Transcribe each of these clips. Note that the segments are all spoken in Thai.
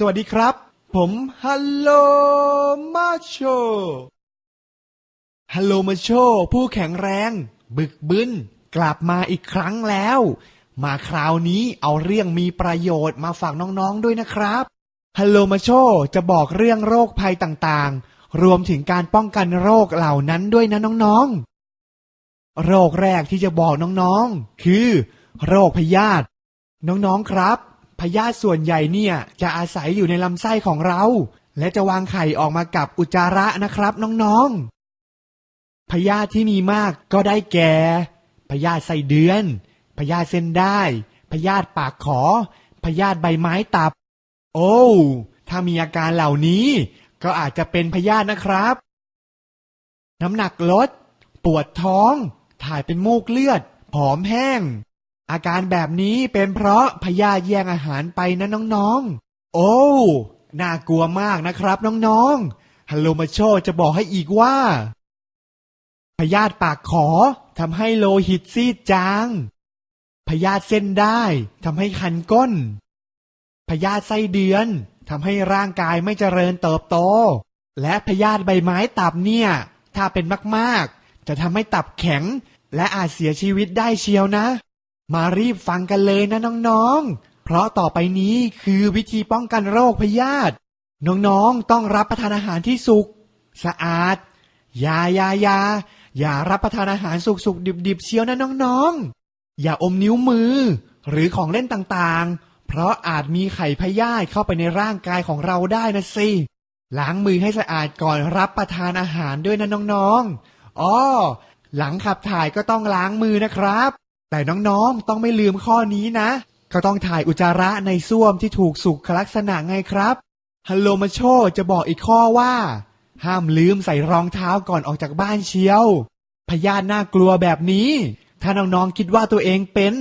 สวัสดีครับ ผมฮัลโหลมาโชฮัลโหลมาโชผู้แข็งแรง บึกบึนกลับมาอีกครั้งแล้ว มาคราวนี้เอาเรื่องมีประโยชน์มาฝากน้องๆด้วยนะครับฮัลโหลมาโชจะบอกเรื่องโรคภัยต่างๆ รวมถึงการป้องกันโรคเหล่านั้นด้วยนะน้องๆ โรคแรกที่จะบอกน้องๆ คือ โรคพยาธิน้องๆครับ พยาธิส่วนใหญ่เนี่ยจะอาศัยอยู่ในลำไส้ของเรา และจะวางไข่ออกมากับอุจจาระนะครับน้องๆพยาธิที่มีมากก็ได้แก่พยาธิไส้เดือนพยาธิเส้นได้พยาธิปากขอพยาธิใบไม้ตับ โอ้ถ้ามีอาการเหล่านี้ ก็อาจจะเป็นพยาธินะครับ น้ำหนักลด ปวดท้อง ถ่ายเป็นมูกเลือด ผอมแห้ง อาการแบบนี้เป็นเพราะพยาธิแย่งอาหารไปนะน้องๆ โอ้ น่ากลัวมากนะครับน้องๆ ฮัลโลมาโชจะบอกให้อีกว่า พยาธิปากขอทำให้โลหิตซีดจาง พยาธิเส้นได้ทำให้คันก้น พยาธิไส้เดือนทำให้ร่างกายไม่เจริญเติบโต และพยาธิใบไม้ตับเนี่ย ถ้าเป็นมากๆ จะทำให้ตับแข็ง และอาจเสียชีวิตได้เชียวนะ มารีบฟังกันเลยนะน้องๆ เพราะต่อไปนี้คือวิธีป้องกันโรคพยาธิ น้องๆ ต้องรับประทานอาหารที่สุก สะอาดอย่าอย่าอย่าอย่ารับประทานอาหารสุกๆ ดิบๆ เชียวนะน้องๆ อย่าอมนิ้วมือ หรือของเล่นต่างๆ เพราะอาจมีไข่พยาธิเข้าไปในร่างกายของเราได้นะสิ ล้างมือให้สะอาดก่อนรับประทานอาหารด้วยนะน้องๆ อ๋อ หลังขับถ่ายก็ต้องล้างมือนะครับ แต่น้องๆ ต้องไม่ลืมข้อนี้นะก็ต้องถ่ายอุจจาระในส้วมที่ถูกสุขลักษณะไงครับ ฮัลโลมาโชจะบอกอีกข้อว่า ห้ามลืมใส่รองเท้าก่อนออกจากบ้านเชียว พยาธิน่ากลัวแบบนี้ ถ้าน้องๆ คิดว่าตัวเองเป็น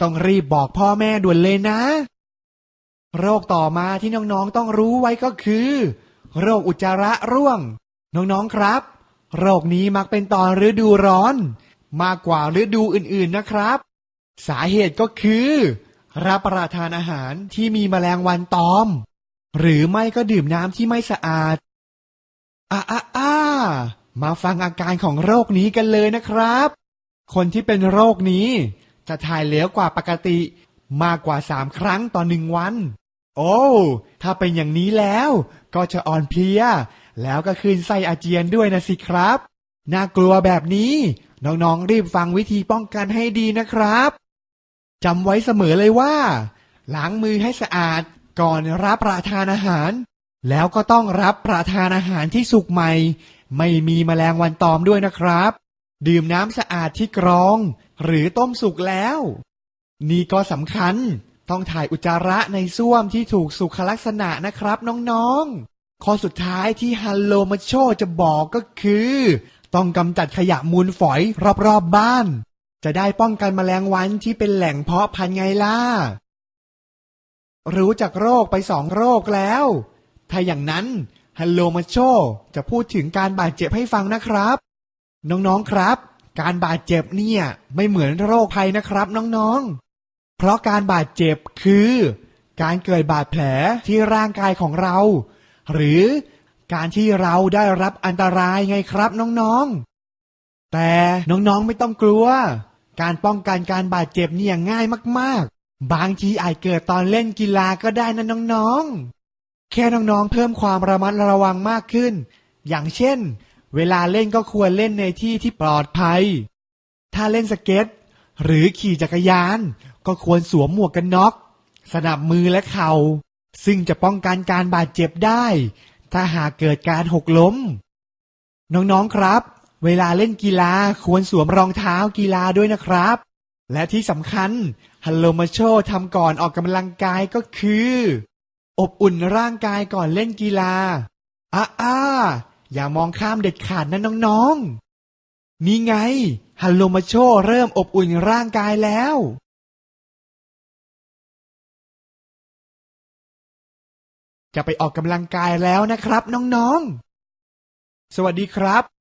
ต้องรีบบอกพ่อแม่ด่วนเลยนะ โรคต่อมาที่น้องๆ ต้องรู้ไว้ก็คือ โรคอุจจาระร่วง น้องๆ ครับ โรคนี้มักเป็นตอนฤดูร้อน มากกว่าฤดูอื่นๆนะครับ สาเหตุก็คือ รับประทานอาหารที่มีแมลงวันตอม หรือไม่ก็ดื่มน้ำที่ไม่สะอาดอ่าอ่าอามาฟังอาการของโรคนี้กันเลยนะครับ คนที่เป็นโรคนี้ จะถ่ายเหลวกว่าปกติ มากกว่าสามครั้งต่อหนึ่งวัน โอ้ ถ้าเป็นอย่างนี้แล้ว ก็จะอ่อนเพลีย แล้วก็คืนไส้อาเจียนด้วยนะสิครับ น่ากลัวแบบนี้ น้องๆ รีบฟังวิธีป้องกันให้ดีนะครับจำไว้เสมอเลยว่า ล้างมือให้สะอาดก่อนรับประทานอาหาร แล้วก็ต้องรับประทานอาหารที่สุกใหม่ ไม่มีแมลงวันตอมด้วยนะครับ ดื่มน้ำสะอาดที่กรอง หรือต้มสุกแล้ว นี่ก็สำคัญต้องถ่ายอุจจาระในส้วมที่ถูกสุขลักษณะนะครับน้องๆ ข้อสุดท้ายที่ฮัลโลมาโชจะบอกก็คือ ต้องกำจัดขยะมูลฝอยรอบๆบบ้าน จะได้ป้องกันแมลงวันที่เป็นแหล่งเพาะพันธุ์ไงล่ะ รู้จักโรคไปสองโรคแล้ว ถ้าอย่างนั้นฮัลโลมาโชจะพูดถึงการบาดเจ็บให้ฟังนะครับ น้องๆครับ การบาดเจ็บเนี่ยไม่เหมือนโรคภัยนะครับน้องๆ เพราะการบาดเจ็บคือ การเกิดบาดแผลที่ร่างกายของเรา หรือ การที่เราได้รับอันตรายไงครับน้องๆ แต่น้องๆไม่ต้องกลัว การป้องกันการบาดเจ็บเนี่ยง่ายมากๆ บางทีอาจเกิดตอนเล่นกีฬาก็ได้นะน้องๆ แค่น้องๆ เพิ่มความระมัดระวังมากขึ้น อย่างเช่น เวลาเล่นก็ควรเล่นในที่ที่ปลอดภัย ถ้าเล่นสเก็ต หรือขี่จักรยาน ก็ควรสวมหมวกกันน็อก สนับมือและเขา่าซึ่งจะป้องกันการบาดเจ็บได้ ถ้าหากเกิดการหกล้ม น้องๆครับ เวลาเล่นกีฬาควรสวมรองเท้ากีฬาด้วยนะครับ และที่สำคัญฮัลโลมาโชทำก่อนออกกำลังกายก็คือ อบอุ่นร่างกายก่อนเล่นกีฬาอ้าอ้าอย่ามองข้ามเด็ดขาดนะน้องๆนี่ไงฮัลโลมาโชเริ่มอบอุ่นร่างกายแล้ว จะไปออกกำลังกายแล้วนะครับน้องๆ สวัสดีครับ